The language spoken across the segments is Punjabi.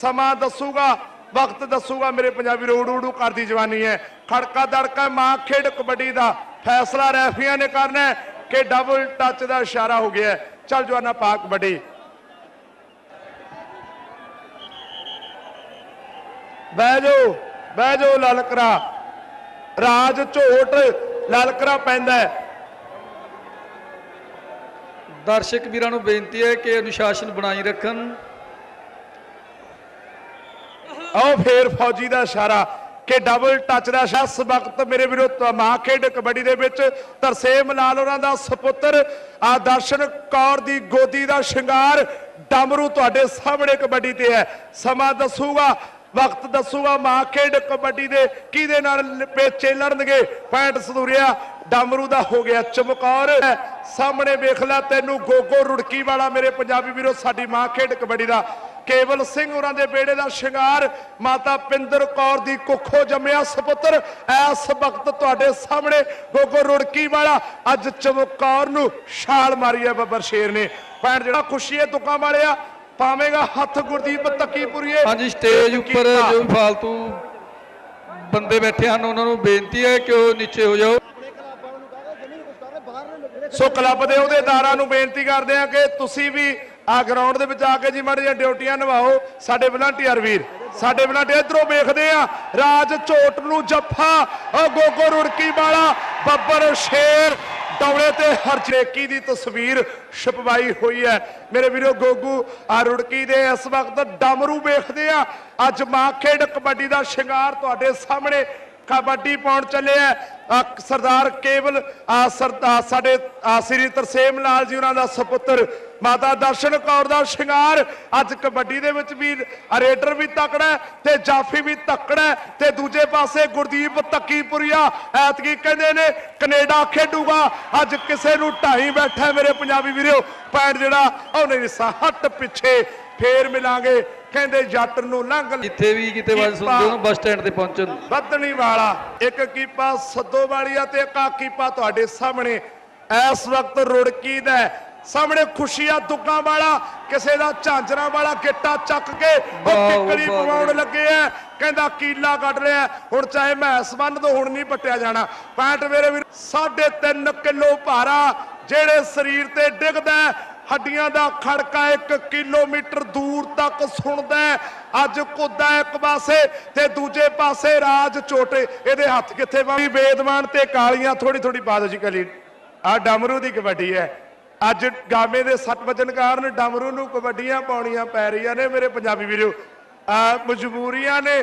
ਸਮਾਂ ਦੱਸੂਗਾ, ਵਕਤ ਦੱਸੂਗਾ, ਮੇਰੇ ਪੰਜਾਬੀ ਰੋਡ ਉਡੂ ਕਰਦੀ ਜਵਾਨੀ ਹੈ। ਖੜਕਾ ਦੜਕਾ ਮਾਂ ਖੇਡ ਕਬੱਡੀ ਦਾ ਫੈਸਲਾ ਰੈਫੀਆਂ ਨੇ ਕਰਨਾ ਕਿ ਡਬਲ ਟੱਚ ਦਾ ਇਸ਼ਾਰਾ ਹੋ ਗਿਆ ਚੱਲ ਜਵਾਨਾ ਪਾ ਕਬੱਡੀ। ਬਹਿ ਜਾਓ ਬਹਿ ਜਾਓ ਲਲਕਰਾ। ਰਾਜ ਝੋਟ ਲਲਕਰਾ ਪੈਂਦਾ ਦਰਸ਼ਕ ਵੀਰਾਂ ਨੂੰ ਬੇਨਤੀ ਹੈ ਕਿ ਅਨੁਸ਼ਾਸਨ ਬਣਾਈ ਰੱਖਣ। ਆਓ ਫੇਰ ਫੌਜੀ ਦਾ ਇਸ਼ਾਰਾ ਕਿ ਡਬਲ ਟੱਚ ਦਾ ਇਸ਼ਾਰਾ ਵਕਤ ਮੇਰੇ ਵੀਰੋ ਮਾਂ ਖੇਡ ਕਬੱਡੀ ਦੇ ਵਿੱਚ ਤਰਸੇਮ ਲਾਲ ਉਹਨਾਂ ਦਾ ਸੁਪੁੱਤਰ ਆਦਰਸ਼ਨ ਕੌਰ ਦੀ ਗੋਦੀ ਦਾ ਸ਼ਿੰਗਾਰ ਡਮਰੂ ਤੁਹਾਡੇ ਸਾਹਮਣੇ ਕਬੱਡੀ ਤੇ ਹੈ। ਸਮਾਂ ਦੱਸੂਗਾ, ਵਕਤ ਦੱਸੂਗਾ ਮਾਂ ਖੇਡ ਕਬੱਡੀ ਦੇ ਕਿਹਦੇ ਨਾਲ ਪੇਚੇ ਲੜਨਗੇ ਪੈਂਟ ਸਦੂਰਿਆ ਡਮਰੂ ਦਾ ਹੋ ਗਿਆ ਚਮਕੌਰ। ਸਾਹਮਣੇ ਵੇਖ ਲੈ ਤੈਨੂੰ ਗੋਗੋ ਰੁੜਕੀ ਵਾਲਾ ਮੇਰੇ ਪੰਜਾਬੀ ਵੀਰੋ, ਸਾਡੀ ਮਾਂ ਖੇਡ ਕਬੱਡੀ ਦਾ ਕੇਵਲ ਸਿੰਘ ਹੋਰਾਂ ਦੇ ਬੇੜੇ ਦਾ ਸ਼ਿੰਗਾਰ ਮਾਤਾ ਪਿੰਦਰ ਕੌਰ ਦੀ ਕੁੱਖੋਂ ਜੰਮਿਆ ਸੁਪੁੱਤਰ। ਐਸ ਵਕਤ ਤੁਹਾਡੇ ਸਾਹਮਣੇ ਗੋਗੋ ਰੁੜਕੀ ਵਾਲਾ ਅੱਜ ਚਮਕੌਰ ਨੂੰ ਛਾਲ ਮਾਰੀ ਹੈ ਬੱਬਰ ਸ਼ੇਰ ਨੇ। ਪੈਣ ਜਿਹੜਾ ਖੁਸ਼ੀ ਹੈ ਦੁੱਕਾਂ ਵਾਲਿਆ ਪਾਵੇਂਗਾ ਹੱਥ ਗੁਰਦੀਪ ਤੱਕੀਪੁਰੀਏ। ਹਾਂਜੀ ਸਟੇਜ ਉੱਪਰ ਜੋ ਫਾਲਤੂ ਬੰਦੇ ਬੈਠੇ ਹਨ ਉਹਨਾਂ ਨੂੰ ਬੇਨਤੀ ਹੈ ਕਿ ਉਹ ਨੀਚੇ ਹੋ ਜਾਓ। ਸੋ ਕਲੱਬ ਦੇ ਅਹੁਦੇਦਾਰਾਂ ਨੂੰ ਬੇਨਤੀ ਕਰਦੇ ਆ ਕਿ ਤੁਸੀਂ ਵੀ ਆ ਗਰਾਊਂਡ ਦੇ ਵਿੱਚ ਆ ਕੇ ਜੀ ਮਾੜੀਆਂ ਡਿਊਟੀਆਂ ਨਿਭਾਓ। ਸਾਡੇ ਵਲੰਟੀਅਰ ਵੀਰ, ਸਾਡੇ ਵਲੰਟੀਅਰ ਇਧਰੋਂ ਵੇਖਦੇ ਆ, ਰਾਜ ਝੋਟ ਨੂੰ ਜੱਫਾ, ਉਹ ਗੋਗੋ ਰੁੜਕੀ ਵਾਲਾ, ਬੱਬਰ ਸ਼ੇਰ, ਡੌਲੇ ਤੇ ਹਰਜੇਕੀ ਦੀ ਤਸਵੀਰ ਛਪਵਾਈ ਹੋਈ ਹੈ। ਮੇਰੇ ਵੀਰੋ ਗੋਗੂ, ਆ ਰੁੜਕੀ ਦੇ ਇਸ ਵਕਤ ਡਮਰੂ ਵੇਖਦੇ ਆ। ਅੱਜ ਮਾਂ ਖੇਡ ਕਬੱਡੀ ਦਾ ਸ਼ਿੰਗਾਰ ਤੁਹਾਡੇ ਸਾਹਮਣੇ ਕਬੱਡੀ ਪਾਉਣ ਚੱਲੇ ਆ। ਸਰਦਾਰ ਕੇਵਲ ਆ ਸਾਡੇ ਸ੍ਰੀ ਤਰਸੇਮ ਲਾਲ ਜੀ ਉਹਨਾਂ ਦਾ ਸੁਪੁੱਤਰ, ਮਾਤਾ ਦਰਸ਼ਨ ਕੌਰ ਦਾ ਸ਼ਿੰਗਾਰ, ਅੱਜ ਕਬੱਡੀ ਦੇ ਵਿੱਚ ਵੀ ਰੇਡਰ ਵੀ ਤਕੜਾ ਹੈ ਤੇ ਜਾਫੀ ਵੀ ਤਕੜਾ ਹੈ ਤੇ ਦੂਜੇ ਪਾਸੇ ਗੁਰਦੀਪ ਤੱਕੀਪੁਰੀਆ ਐਤਕੀ ਕਹਿੰਦੇ ਨੇ ਕੈਨੇਡਾ ਖੇਡੂਗਾ। ਅੱਜ ਕਿਸੇ ਨੂੰ ਢਾਈ ਬੈਠਾ ਮੇਰੇ ਪੰਜਾਬੀ ਵੀਰੋ ਪੈਰ ਜਿਹੜਾ ਉਹ ਨਹੀਂ ਰਿਸਾ ਹੱਟ ਪਿੱਛੇ ਫੇਰ ਮਿਲਾਂਗੇ। ਕਹਿੰਦੇ ਜੱਟ ਨੂੰ ਲੰਘ ਜਿੱਥੇ ਵੀ ਕਿਤੇ ਆਵਾਜ਼ ਸੁਣਦੇ ਹੋ ਬੱਸ ਸਟੈਂਡ ਤੇ ਪਹੁੰਚਣ ਵੱਧਣੀ ਵਾਲਾ ਇੱਕ ਕੀਪਾ ਸੱਦੋ ਵਾਲੀਆ ਤੇ ਇੱਕ ਕੀਪਾ ਤੁਹਾਡੇ ਸਾਹਮਣੇ। ਇਸ ਵਕਤ ਰੁੜਕੀ ਦਾ। ਸਾਹਮਣੇ ਖੁਸ਼ੀਆ ਦੁੱਗਾਂ ਵਾਲਾ ਕਿਸੇ ਦਾ ਝਾਂਜਰਾਂ ਵਾਲਾ ਗਿੱਟਾ ਚੱਕ ਕੇ ਉਹ ਵਾਹ, ਪਵਾਉਣ ਲੱਗੇ ਆ। ਕਹਿੰਦਾ ਕੀਲਾ ਕੱਢ ਲਿਆ। ਹੁਣ ਚਾਹੇ ਮੈਸ ਬੰਨ ਤੋਂ ਹੁਣ ਨਹੀਂ ਪੱਟਿਆ ਜਾਣਾ। ਪੈਂਟ ਮੇਰੇ ਵੀਰ 3.5 ਕਿਲੋ ਭਾਰਾ ਜਿਹੜੇ ਸਰੀਰ ਤੇ ਡਿੱਗਦਾ ਹੱਡੀਆਂ ਦਾ ਖੜਕਾ 1 ਕਿਲੋਮੀਟਰ ਦੂਰ ਤੱਕ ਸੁਣਦਾ ਅੱਜ ਕੁੱਦਾ ਇੱਕ ਪਾਸੇ ਤੇ ਦੂਜੇ ਪਾਸੇ ਰਾਜ ਚੋਟੇ। ਇਹਦੇ ਹੱਥ ਕਿੱਥੇ ਬਾਈ ਵੇਦਵਾਨ ਤੇ ਕਾਲੀਆਂ ਥੋੜੀ ਥੋੜੀ ਬਾਦ ਜੀ ਕਲੀ ਆ ਡਮਰੂ ਦੀ ਕਬੱਡੀ ਹੈ। ਅੱਜ ਗਾਮੇ ਦੇ ਸੱਟ ਵਜਨ ਕਾਰਨ ਡਮਰੂ ਨੂੰ ਕਬੱਡੀਆਂ ਪਾਉਣੀਆਂ ਪੈ ਰਹੀਆਂ ਨੇ ਮੇਰੇ ਪੰਜਾਬੀ ਵੀਰੋ। ਆ ਮਜਬੂਰੀਆਂ ਨੇ।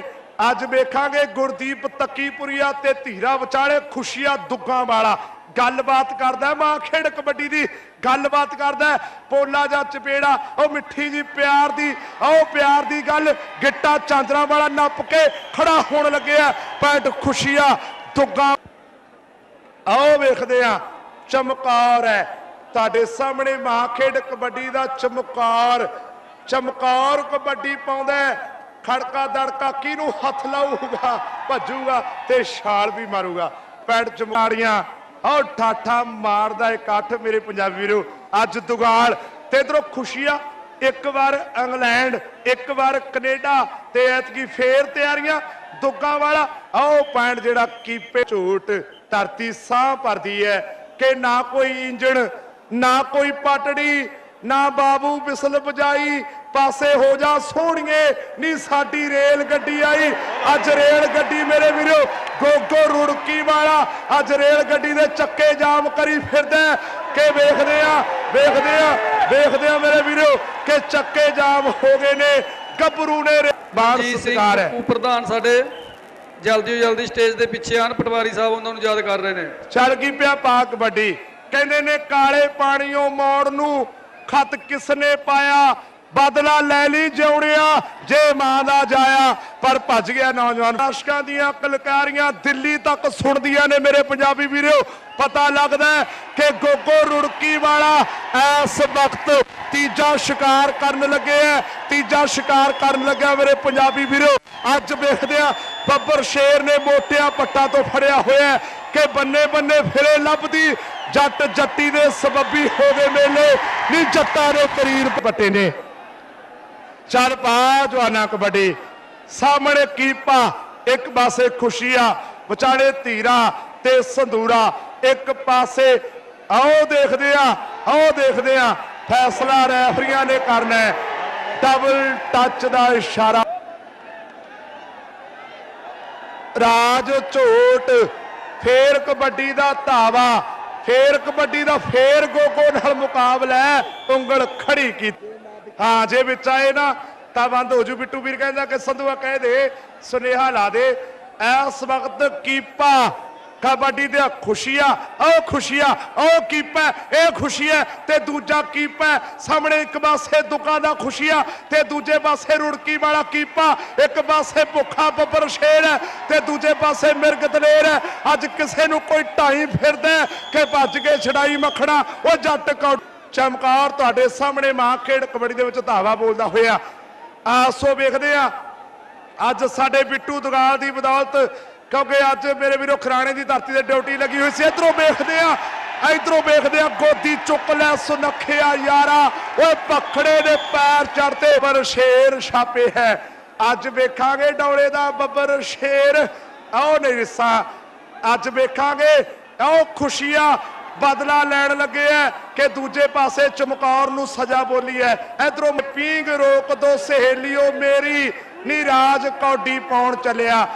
ਅੱਜ ਵੇਖਾਂਗੇ ਗੁਰਦੀਪ ਤੱਕੀਪੁਰੀਆ ਤੇ ਧੀਰਾ ਵਿਚਾਲੇ ਖੁਸ਼ੀਆਂ ਦੁੱਗਾਂ ਵਾਲਾ। ਗੱਲਬਾਤ ਕਰਦਾ, ਮਾਂ ਖੇਡ ਕਬੱਡੀ ਦੀ ਗੱਲਬਾਤ ਕਰਦਾ, ਪੋਲਾ ਜਾਂ ਚਪੇੜਾ, ਉਹ ਮਿੱਠੀ ਜੀ, ਪਿਆਰ ਦੀ, ਉਹ ਪਿਆਰ ਦੀ ਗੱਲ, ਗਿੱਟਾ ਚਾਂਦਰਾ ਵਾਲਾ ਨੱਪ ਕੇ ਖੜਾ ਹੋਣ ਲੱਗਿਆ, ਪੈਂਟ ਖੁਸ਼ੀਆਂ, ਦੁੱਗਾਂ ਆਓ ਵੇਖਦੇ ਆ ਚਮਕਾਰ ਹੈ। ਤੁਹਾਡੇ ਸਾਹਮਣੇ ਮਾਂ ਖੇਡ ਕਬੱਡੀ ਦਾ ਚਮਕਾਰ ਚਮਕਾਰ ਕਬੱਡੀ ਪਾਉਂਦਾ ਖੜਕਾ ਦੜਕਾ ਕਿਹਨੂੰ ਹੱਥ ਲਾਊਗਾ, ਭੱਜੂਗਾ ਤੇ ਛਾਲ ਵੀ ਮਾਰੂਗਾ। ਪੈੜ ਚਮਾਰੀਆਂ ਆਹ ਠਾਠਾ ਮਾਰਦਾ ਇਕੱਠ ਮੇਰੇ ਪੰਜਾਬੀ ਵੀਰੋ, ਅੱਜ ਦੁਗਾਲ। ਤੇ ਇਧਰੋਂ ਖੁਸ਼ੀਆਂ, ਇੱਕ ਵਾਰ ਇੰਗਲੈਂਡ, ਇੱਕ ਵਾਰ ਕੈਨੇਡਾ, ਤੇ ਐਤਕੀ ਫੇਰ ਤਿਆਰੀਆਂ, ਦੁੱਗਾ ਵਾਲਾ। ਆਓ ਪੁਆਇੰਟ ਜਿਹੜਾ ਕੀਪੇ ਝੂਟ ਧਰਤੀ ਸਾਹ ਭਰਦੀ ਹੈ ਕਿ ਨਾ ਕੋਈ ਇੰਜਣ, ਨਾ ਕੋਈ ਪਟੜੀ, ਨਾ ਬਾਬੂ ਬਿਸਲ ਵਜਾਈ ਪਾਸੇ ਹੋ ਜਾ ਸੋਹਣੀਏ ਨੀ ਸਾਡੀ ਰੇਲ ਗੱਡੀ ਆਈ। ਅੱਜ ਰੇਲ ਗੱਡੀ ਮੇਰੇ ਵੀਰੋ ਗੋਗੋ ਰੁੜਕੀ ਵਾਲਾ ਅੱਜ ਰੇਲ ਗੱਡੀ ਦੇ ਚੱਕੇ ਜਾਮ ਕਰੀ ਫਿਰਦਾ ਕਿ ਵੇਖਦੇ ਆ ਵੇਖਦੇ ਆ ਵੇਖਦੇ ਆ ਮੇਰੇ ਵੀਰੋ ਕਿ ਚੱਕੇ ਜਾਮ ਹੋ ਗਏ ਨੇ ਗੱਭਰੂ ਨੇ ਬਾਣ ਸਤਿਕਾਰ ਹੈ। ਪ੍ਰਧਾਨ ਸਾਡੇ ਜਲਦੀ ਜਲਦੀ ਸਟੇਜ ਦੇ ਪਿੱਛੇ ਆਣ ਪਟਵਾਰੀ ਸਾਹਿਬ ਉਹਨਾਂ ਨੂੰ ਯਾਦ ਕਰ ਰਹੇ ਨੇ। ਚੱਲ ਗਈ ਪਿਆ ਪਾ ਕਬੱਡੀ ਕਹਿੰਦੇ ਨੇ ਕਾਲੇ ਪਾਣੀਓ ਮੋੜ ਨੂੰ ਖਤ ਕਿਸਨੇ ਪਾਇਆ? ਬਦਲਾ ਲੈ ਲਈ ਜਿਉਣਿਆ ਜੇ ਮਾਂ ਦਾ ਜਾਇਆ, ਪਰ ਭੱਜ ਗਿਆ ਨੌਜਵਾਨ। ਦਰਸ਼ਕਾਂ ਦੀਆਂ ਕਲਕਾਰੀਆਂ ਦਿੱਲੀ ਤੱਕ ਸੁਣਦੀਆਂ ਨੇ ਮੇਰੇ ਪੰਜਾਬੀ ਵੀਰੋ। ਪਤਾ ਲੱਗਦਾ ਕਿ ਗੋਗੋ ਰੁੜਕੀ ਵਾਲਾ ਇਸ ਵਕਤ ਤੀਜਾ ਸ਼ਿਕਾਰ ਕਰਨ ਲੱਗੇ ਹੈ। ਤੀਜਾ ਸ਼ਿਕਾਰ ਕਰਨ ਲੱਗਾ ਮੇਰੇ ਪੰਜਾਬੀ ਵੀਰੋ। ਅੱਜ ਵੇਖਦੇ ਆ ਬੱਬਰ ਸ਼ੇਰ ਨੇ ਮੋਟਿਆ ਪੱਟਾ ਤੋਂ ਫੜਿਆ ਹੋਇਆ ਕਿ ਬੰਨੇ ਬੰਨੇ ਫਿਰੇ ਲੱਭਦੀ, ਜੱਟ ਜੱਟੀ ਦੇ ਸਬੱਬੀ ਹੋ ਗਏ ਮੇਲੇ। ਨੀ ਜੱਟਾਂ ਦੇ ਕਰੀਰ ਪੱਟੇ ਨੇ। ਚੱਲ ਪਾ ਜਵਾਨਾ ਕਬੱਡੀ। ਸਾਹਮਣੇ ਕੀਪਾ, ਇੱਕ ਪਾਸੇ ਖੁਸ਼ੀਆ, ਵਿਚਾਲੇ ਧੀਰਾ ਤੇ ਸੰਧੂਰਾ। ਇੱਕ ਪਾਸੇ ਆਓ ਦੇਖਦੇ ਆ, ਆਓ ਦੇਖਦੇ ਆ, ਫੈਸਲਾ ਰੈਫਰੀਆਂ ਨੇ ਕਰਨਾ ਹੈ। ਡਬਲ ਟੱਚ ਦਾ ਇਸ਼ਾਰਾ। ਰਾਜ ਝੋਟ ਫੇਰ ਕਬੱਡੀ ਦਾ ਧਾਵਾ, ਫੇਰ ਕਬੱਡੀ ਦਾ ਫੇਰ ਗੋਗੋ ਨਾਲ ਮੁਕਾਬਲਾ ਉਂਗਲ ਖੜੀ ਕੀਤੀ। ਹਾਂ, ਜੇ ਵਿੱਚ ਆਏ ਨਾ, ਤਾਂ ਬੰਦ ਹੋ ਜੂ। ਬਿੱਟੂ ਵੀਰ ਕਹਿੰਦਾ ਕਿ ਸੰਧੂਆ ਕਹਿ ਦੇ, ਸੁਨੇਹਾ ਲਾ ਦੇ। ਇਸ ਵਕਤ ਕੀਪਾ ਕਬੱਡੀ ਦੇ ਖੁਸ਼ੀਆਂ, ਉਹ ਖੁਸ਼ੀਆਂ, ਉਹ ਕੀਪਾ, ਇਹ ਖੁਸ਼ੀਆਂ, ਤੇ ਦੂਜਾ ਕੀਪਾ, ਸਾਹਮਣੇ ਇੱਕ ਪਾਸੇ ਦੁਕਾਨ ਦਾ ਖੁਸ਼ੀਆਂ, ਤੇ ਦੂਜੇ ਪਾਸੇ ਰੁੜਕੀ ਵਾਲਾ ਕੀਪਾ, ਇੱਕ ਪਾਸੇ ਭੁੱਖਾ ਬੱਬਰ ਸ਼ੇਰ ਹੈ, ਤੇ ਦੂਜੇ ਪਾਸੇ ਮਿਰਗ ਦਲੇਰ ਹੈ। ਅੱਜ ਕਿਸੇ ਨੂੰ ਕੋਈ ਢਾਈ ਫਿਰਦਾ ਕਿ ਭੱਜ ਕੇ ਛੜਾਈ ਮੱਖਣਾ, ਉਹ ਜੱਟ ਕੌ ਚਮਕੌਰ ਤੁਹਾਡੇ ਸਾਹਮਣੇ ਮਾਂ ਖੇਡ ਕਬੱਡੀ ਦੇ ਵਿੱਚ ਧਾਵਾ ਬੋਲਦਾ ਹੋਇਆ। ਆਸੋ ਵੇਖਦੇ ਆ ਅੱਜ ਸਾਡੇ ਬਿੱਟੂ ਦੁਗਾਲ ਦੀ ਬਦੌਲਤ, ਕਿਉਂਕਿ ਅੱਜ ਮੇਰੇ ਵੀਰੋ ਖਰਾਣੇ ਦੀ ਧਰਤੀ ਤੇ ਡਿਊਟੀ ਲੱਗੀ ਹੋਈ ਸੀ। ਇਧਰੋਂ ਵੇਖਦੇ ਆ ਇਧਰੋਂ ਵੇਖਦੇ ਆ ਗੋਦੀ ਚੁੱਕ ਲੈ ਸੁਨੱਖਿਆ ਯਾਰਾ। ਓਏ ਪਖੜੇ ਦੇ ਪੈਰ ਚੜਤੇ ਪਰ ਸ਼ੇਰ ਛਾਪੇ ਹੈ। ਅੱਜ ਵੇਖਾਂਗੇ ਡੌਲੇ ਦਾ ਬੱਬਰ ਸ਼ੇਰ। ਆਓ ਨਹੀਂ ਅੱਜ ਵੇਖਾਂਗੇ। ਉਹ ਖੁਸ਼ੀਆਂ। ਬਦਲਾ ਲੈਣ ਲੱਗੇ ਐ ਕਿ ਦੂਜੇ ਪਾਸੇ ਚਮਕੌਰ ਨੂੰ ਸਜ਼ਾ ਬੋਲੀ ਐ। ਇਧਰੋਂ ਪੀਂਗ ਰੋਕ ਦੋ, ਸਹੇਲਿਓ ਮੇਰੀ, ਨੀ ਰਾਜ ਕੌਡੀ ਪਾਉਣ ਚੱਲਿਆ।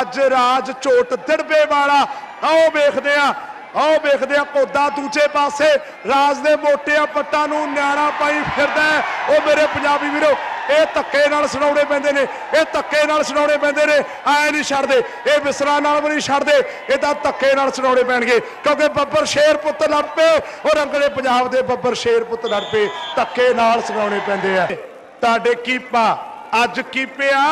ਅੱਜ ਰਾਜ ਝੋਟ ਦਿੜਬੇ ਵਾਲਾ। ਆਓ ਵੇਖਦੇ ਆ, ਆਓ ਵੇਖਦੇ ਆ ਕੋਦਾ ਦੂਜੇ ਪਾਸੇ। ਰਾਜ ਦੇ ਮੋਟਿਆਂ ਪੱਟਾਂ ਨੂੰ ਨਿਆਣਾ ਪਾਈ ਫਿਰਦਾ ਉਹ ਮੇਰੇ ਪੰਜਾਬੀ ਵੀਰੋ ਇਹ ਧੱਕੇ ਨਾਲ ਸੁਣਾਉਣੇ ਪੈਂਦੇ ਨੇ, ਇਹ ਧੱਕੇ ਨਾਲ ਸੁਣਾਉਣੇ ਪੈਂਦੇ ਨੇ, ਐ ਨਹੀਂ ਛੱਡਦੇ, ਇਹ ਵਿਸਰਾ ਨਾਲ ਵੀ ਨਹੀਂ ਛੱਡਦੇ, ਇਹ ਤਾਂ ਧੱਕੇ ਨਾਲ ਸੁਣਾਉਣੇ ਪੈਣਗੇ, ਕਿਉਂਕਿ ਬੱਬਰ ਸ਼ੇਰ ਪੁੱਤ ਲੜ ਪਏ, ਔਰ ਅੰਗਲੇ ਪੰਜਾਬ ਦੇ ਬੱਬਰ ਸ਼ੇਰ ਪੁੱਤ ਲੜ ਪਏ, ਧੱਕੇ ਨਾਲ ਸੁਣਾਉਣੇ ਪੈਂਦੇ ਆ। ਤੁਹਾਡੇ ਕੀਪਾ ਅੱਜ ਕੀਪਿਆ,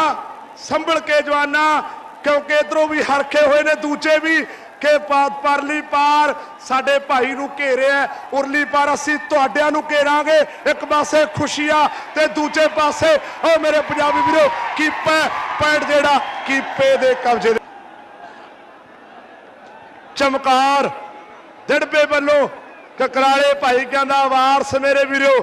ਸੰਭਲ ਕੇ ਜਵਾਨਾ, ਕਿਉਂਕਿ ਇਧਰੋਂ ਵੀ ਹਰਖੇ ਹੋਏ ਨੇ, ਦੂਜੇ ਵੀ ਕਿ ਪਰਲੀ ਪਾਰ ਸਾਡੇ ਭਾਈ ਨੂੰ ਘੇਰਿਆ ਉਰਲੀ ਪਾਰ ਅਸੀਂ ਤੁਹਾਡਿਆਂ ਨੂੰ ਘੇਰਾਂਗੇ। ਇੱਕ ਪਾਸੇ ਖੁਸ਼ੀਆਂ ਤੇ ਦੂਜੇ ਪਾਸੇ ਉਹ ਮੇਰੇ ਪੰਜਾਬੀ ਵੀਰੋ ਕੀਪਾ ਪੈਂਟ ਜਿਹੜਾ ਕੀਪੇ ਦੇ ਕਬਜ਼ੇ ਦੇ। ਚਮਕਾਰ ਦਿੜਬੇ ਵੱਲੋਂ ਕਕਰਾਲੇ ਭਾਈ ਕਹਿੰਦਾ ਵਾਰਸ ਮੇਰੇ ਵੀਰੋ,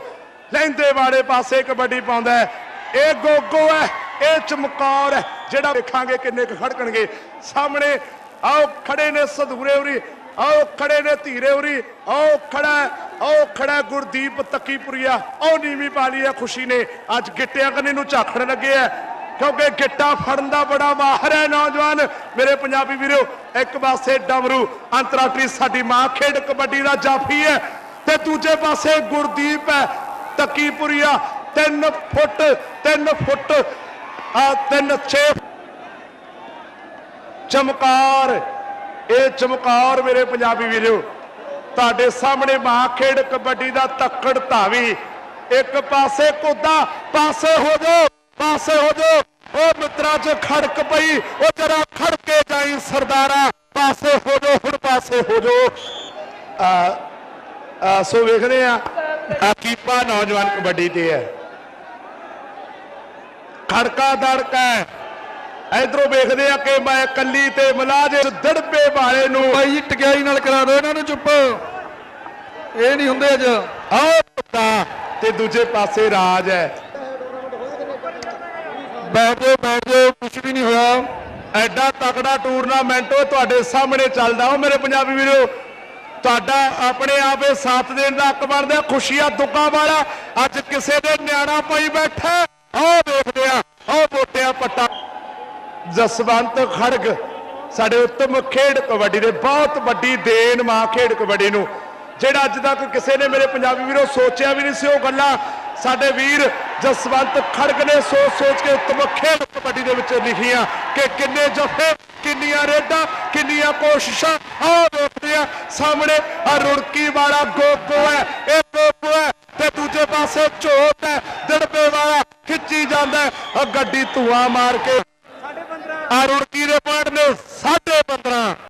ਲੈਂਦੇ ਵਾਲੇ ਪਾਸੇ ਕਬੱਡੀ ਪਾਉਂਦਾ ਹੈ ਇਹ ਗੋਗੋ ਹੈ ਇਹ ਚਮਕੌਰ ਹੈ ਜਿਹੜਾ ਵੇਖਾਂਗੇ ਕਿੰਨੇ ਕੁ ਖੜਕਣਗੇ। ਸਾਹਮਣੇ ਆਓ ਖੜੇ ਨੇ ਸਧੂਰੇ ਉਰੀ, ਆਓ ਖੜੇ ਨੇ ਧੀਰੇ ਉਰੀ, ਆਓ ਖੜਾ ਆਓ ਖੜਾ ਗੁਰਦੀਪ ਤੱਕੀਪੁਰੀਆ, ਆਓ ਨੀਵੀਂ ਪਾਲੀ ਹੈ ਖੁਸ਼ੀ ਨੇ। ਅੱਜ ਗਿੱਟਿਆਂ ਕੰਨੇ ਨੂੰ ਝਾਖਣ ਲੱਗੇ ਹੈ ਕਿਉਂਕਿ ਗਿੱਟਾ ਫੜਨ ਦਾ ਬੜਾ ਮਾਹਰ ਹੈ ਨੌਜਵਾਨ। ਮੇਰੇ ਪੰਜਾਬੀ ਵੀਰੋ, ਇੱਕ ਪਾਸੇ ਡਮਰੂ, ਅੰਤਰਰਾਸ਼ਟਰੀ ਸਾਡੀ ਮਾਂ ਖੇਡ ਕਬੱਡੀ ਦਾ ਜਾਫੀ ਹੈ, ਤੇ ਦੂਜੇ ਪਾਸੇ ਗੁਰਦੀਪ ਹੈ, ਤੱਕੀਪੁਰੀਆ 3 ਫੁੱਟ 3 ਫੁੱਟ, ਆ 3 6 ਚਮਕਾਰ, ਇਹ ਚਮਕਾਰ ਮੇਰੇ ਪੰਜਾਬੀ ਵੀਰੋ, ਤੁਹਾਡੇ ਸਾਹਮਣੇ ਮਾਂ ਖੇਡ ਕਬੱਡੀ ਦਾ ਤੱਕੜ ਧਾਵੀ, ਇੱਕ ਪਾਸੇ ਕੋਦਾ ਪਾਸੇ ਹੋ ਜਾਓ ਪਾਸੇ ਹੋ ਜਾਓ ਉਹ ਮਿੱਤਰਾਂ 'ਚ ਖੜਕ ਪਈ, ਉਹ ਜਰਾ ਖੜਕੇ ਜਾਈ ਸਰਦਾਰਾ, ਪਾਸੇ ਹੋ ਜਾਓ ਹੁਣ ਪਾਸੇ ਹੋ ਜਾਓ ਆ ਸੋ ਵੇਖਦੇ ਆ ਆ ਕੀਪਾ ਨੌਜਵਾਨ ਕਬੱਡੀ ਤੇ ਹੈ। ਖੜਕਾ ਦੜਕਾ ਇਧਰੋਂ ਵੇਖਦੇ ਆ ਕਿ ਮੈਂ ਕੱਲੀ ਤੇ ਮਲਾਜੇ ਦੜਪੇ ਵਾਲੇ ਨੂੰ ਜੀ ਟਕਿਆਈ ਨਾਲ ਕਰਾ ਦਿਓ ਇਹਨਾਂ ਨੂੰ ਚੁੱਪ। ਇਹ ਨਹੀਂ ਹੁੰਦੇ ਅੱਜ। ਪੁੱਤਾ ਤੇ ਦੂਜੇ ਪਾਸੇ ਰਾਜ ਹੈ। ਬੈਠ ਜਾਓ ਬੈਠ ਜਾਓ ਕੁਝ ਵੀ ਨਹੀਂ ਹੋਇਆ। ਐਡਾ ਤਕੜਾ ਟੂਰਨਾਮੈਂਟ ਉਹ ਤੁਹਾਡੇ ਸਾਹਮਣੇ ਚੱਲਦਾ ਉਹ ਮੇਰੇ ਪੰਜਾਬੀ ਵੀਰੋ। ਤੁਹਾਡਾ ਆਪਣੇ ਆਪ ਇਹ ਸਾਥ ਦੇਣ ਦਾ ਹੱਕ ਬਣਦਾ ਖੁਸ਼ੀਆਂ ਦੁੱਖਾਂ ਵਾਲਾ। ਅੱਜ ਕਿਸੇ ਦੇ ਨਿਆਣਾ ਪਈ ਬੈਠਾ। ਆਹ ਦੇਖਦੇ ਆ ਆਹ ਬੋਟਿਆ ਪੱਟਾ ਜਸਵੰਤ ਖੜਗ, ਸਾਡੇ ਉੱਤਮ ਖੇਡ ਕਬੱਡੀ ਦੇ ਬਹੁਤ ਵੱਡੀ ਦੇਣ ਮਾਂ ਖੇਡ ਕਬੱਡੀ ਨੂੰ। ਜਿਹੜਾ ਅੱਜ ਤੱਕ ਕਿਸੇ ਨੇ ਮੇਰੇ ਪੰਜਾਬੀ ਵੀਰੋ ਸੋਚਿਆ ਵੀ ਨਹੀਂ ਸੀ ਉਹ ਗੱਲਾਂ ਸਾਡੇ ਵੀਰ ਜਸਵੰਤ ਖੜਗ ਨੇ ਸੋਚ ਸੋਚ ਕੇ ਉੱਤਮ ਖੇਡ ਕਬੱਡੀ ਦੇ ਵਿੱਚ ਲਿਖੀਆਂ ਕਿ ਕਿੰਨੇ ਜਫੇ ਕਿੰਨੀਆਂ ਰੇਡਾਂ, ਕਿੰਨੀਆਂ ਕੋਸ਼ਿਸ਼ਾਂ, ਆਹ ਵੇਖਦੇ ਆ, ਸਾਹਮਣੇ ਆ ਰੁੜਕੀ ਵਾਲਾ ਗੋਪੋ ਹੈ, ਇਹ ਗੋਪੋ ਹੈ ਤੇ ਦੂਜੇ ਪਾਸੇ ਝੋਟ ਹੈ ਦੜਬੇ ਵਾਲਾ ਖਿੱਚੀ ਜਾਂਦਾ ਗੱਡੀ ਧੂਆਂ ਮਾਰ ਕੇ ਆ ਰੁੜਕੀ ਦੇ ਪੁਆਇੰਟ ਨੇ 15.5